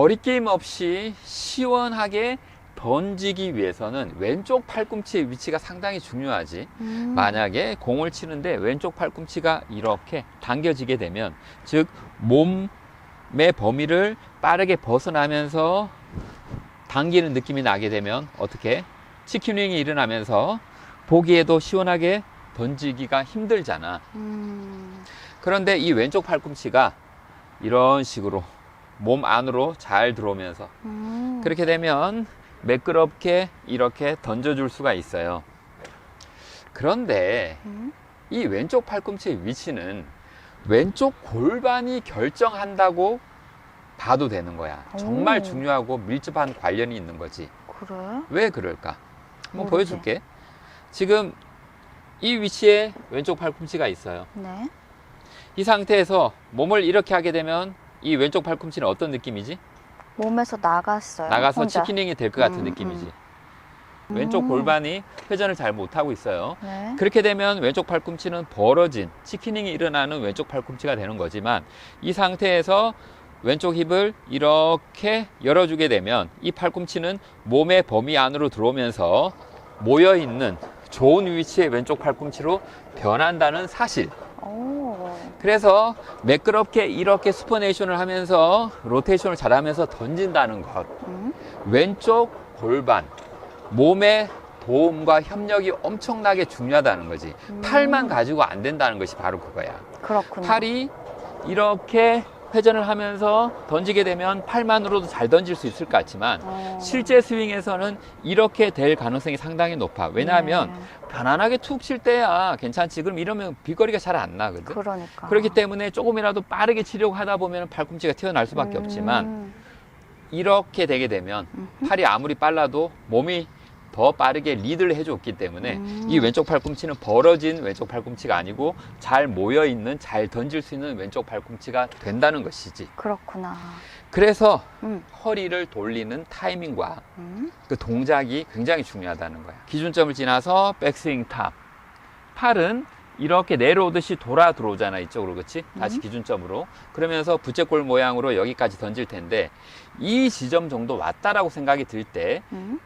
거리낌 없이 시원하게 던지기 위해서는 왼쪽 팔꿈치의 위치가 상당히 중요하지. 음. 만약에 공을 치는데 왼쪽 팔꿈치가 이렇게 당겨지게 되면 즉 몸의 범위를 빠르게 벗어나면서 당기는 느낌이 나게 되면 어떻게 치킨윙이 일어나면서 보기에도 시원하게 던지기가 힘들잖아. 음. 그런데 이 왼쪽 팔꿈치가 이런 식으로 몸 안으로 잘 들어오면서 음. 그렇게 되면 매끄럽게 이렇게 던져줄 수가 있어요. 그런데 음. 이 왼쪽 팔꿈치의 위치는 왼쪽 골반이 결정한다고 봐도 되는 거야. 정말 오. 중요하고 밀접한 관련이 있는 거지. 그래? 왜 그럴까? 한번 모르지. 보여줄게. 지금 이 위치에 왼쪽 팔꿈치가 있어요. 네. 이 상태에서 몸을 이렇게 하게 되면 이 왼쪽 팔꿈치는 어떤 느낌이지? 몸에서 나갔어요. 나가서 혼자. 치킨닝이 될 것 같은 음, 느낌이지. 음. 왼쪽 음. 골반이 회전을 잘 못하고 있어요. 네. 그렇게 되면 왼쪽 팔꿈치는 벌어진 치킨닝이 일어나는 왼쪽 팔꿈치가 되는 거지만 이 상태에서 왼쪽 힙을 이렇게 열어주게 되면 이 팔꿈치는 몸의 범위 안으로 들어오면서 모여 있는 좋은 위치의 왼쪽 팔꿈치로 변한다는 사실. 오. 그래서 매끄럽게 이렇게 스포네이션을 하면서 로테이션을 잘하면서 던진다는 것. 음. 왼쪽 골반, 몸의 도움과 협력이 엄청나게 중요하다는 거지. 음. 팔만 가지고 안 된다는 것이 바로 그거야. 그렇군요. 팔이 이렇게 회전을 하면서 던지게 되면 팔만으로도 잘 던질 수 있을 것 같지만 어. 실제 스윙에서는 이렇게 될 가능성이 상당히 높아. 왜냐하면 네. 편안하게 툭 칠 때야 괜찮지. 그럼 이러면 비거리가 잘 안 나거든. 그러니까. 그렇기 때문에 조금이라도 빠르게 치려고 하다 보면 팔꿈치가 튀어나올 수밖에 음. 없지만 이렇게 되게 되면. 팔이 아무리 빨라도 몸이 더 빠르게 리드를 해줬기 때문에 음. 이 왼쪽 팔꿈치는 벌어진 왼쪽 팔꿈치가 아니고 잘 모여 있는 잘 던질 수 있는 왼쪽 팔꿈치가 된다는 것이지. 그렇구나. 그래서 음. 허리를 돌리는 타이밍과 음. 그 동작이 굉장히 중요하다는 거야. 기준점을 지나서 백스윙 탑. 팔은 이렇게 내려오듯이 돌아 들어오잖아 이쪽으로 그렇지? 다시 음. 기준점으로 그러면서 부채꼴 모양으로 여기까지 던질 텐데 이 지점 정도 왔다라고 생각이 들때 음.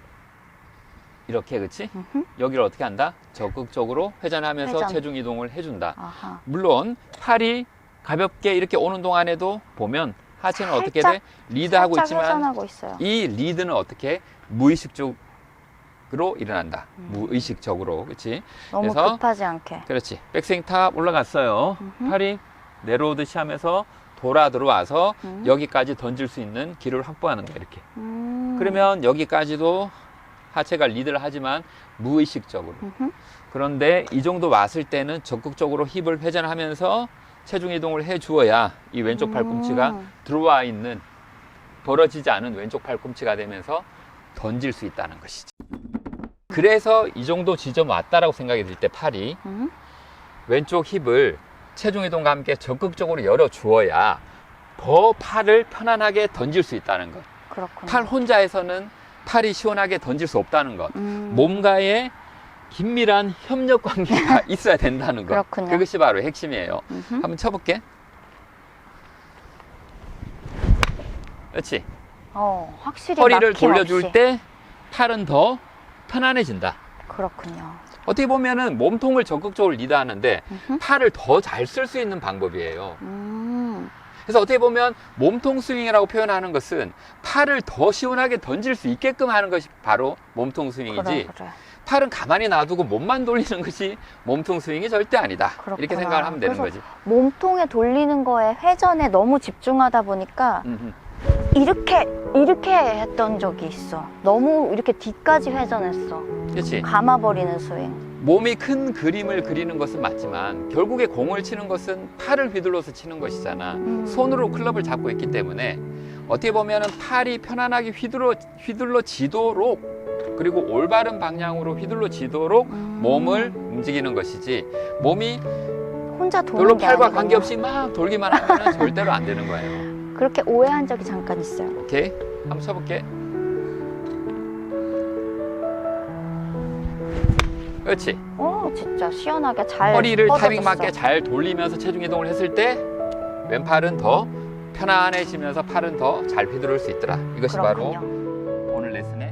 이렇게 그렇지? 음흠. 여기를 어떻게 한다? 적극적으로 회전하면서 회전. 체중 이동을 해준다. 아하. 물론 팔이 가볍게 이렇게 오는 동안에도 보면 하체는 어떻게 돼? 살짝, 리드하고 살짝 있지만. 이 리드는 어떻게 무의식적으로 일어난다. 음. 무의식적으로, 그렇지? 너무 그래서- 급하지 않게. 그렇지. 백스윙 탑 올라갔어요. 음흠. 팔이 내려오듯이 하면서 돌아 들어와서 음. 여기까지 던질 수 있는 길을 확보하는 거야 이렇게. 음. 그러면 여기까지도 하체가 리드를 하지만 무의식적으로. 음흠. 그런데 이 정도 왔을 때는 적극적으로 힙을 회전하면서 체중 이동을 해 주어야 이 왼쪽 팔꿈치가 음. 들어와 있는 벌어지지 않은 왼쪽 팔꿈치가 되면서 던질 수 있다는 것이지. 그래서 이 정도 지점 왔다라고 생각이 들 때 팔이 음. 왼쪽 힙을 체중 이동과 함께 적극적으로 열어 주어야 더 팔을 편안하게 던질 수 있다는 것. 그렇군요. 팔 혼자에서는 팔이 시원하게 던질 수 없다는 것. 음. 몸과의 긴밀한 협력 관계가 있어야 된다는 것. 그렇군요. 그것이 바로 핵심이에요. 음흠. 한번 쳐볼게. 그렇지. 어, 확실히 허리를 돌려줄 없이. 때 팔은 더 편안해진다. 그렇군요. 어떻게 보면은 몸통을 적극적으로 리드하는데 음흠. 팔을 더 잘 쓸 수 있는 방법이에요. 음. 그래서 어떻게 보면 몸통 스윙이라고 표현하는 것은 팔을 더 시원하게 던질 수 있게끔 하는 것이 바로 몸통 스윙이지. 그래, 그래. 팔은 가만히 놔두고 몸만 돌리는 것이 몸통 스윙이 절대 아니다. 이렇게 그렇구나. 생각을 하면 되는 거지. 몸통에 돌리는 거에 회전에 너무 집중하다 보니까 음흠. 이렇게 이렇게 했던 적이 있어. 너무 이렇게 뒤까지 회전했어. 그렇지. 감아버리는 스윙. 몸이 큰 그림을 그리는 것은 맞지만 결국에 공을 치는 것은 팔을 휘둘러서 치는 것이잖아. 음. 손으로 클럽을 잡고 있기 때문에 어떻게 보면은 팔이 편안하게 휘둘러 휘둘러지도록 그리고 올바른 방향으로 휘둘러지도록 음. 몸을 움직이는 것이지 몸이 혼자 도는 별로 게 팔과. 관계없이 막 돌기만 하면 절대로 안 되는 거예요. 그렇게 오해한 적이 잠깐 있어요. 오케이 한번 쳐볼게. 그렇지. 어, 진짜 시원하게 잘 허리를 타이밍 뻗어졌어. 맞게 잘 돌리면서 체중 이동을 했을 때 왼팔은 더 편안해지면서 팔은 더 잘 휘두를 수 있더라. 이것이 바로 그렇군요. 오늘 레슨의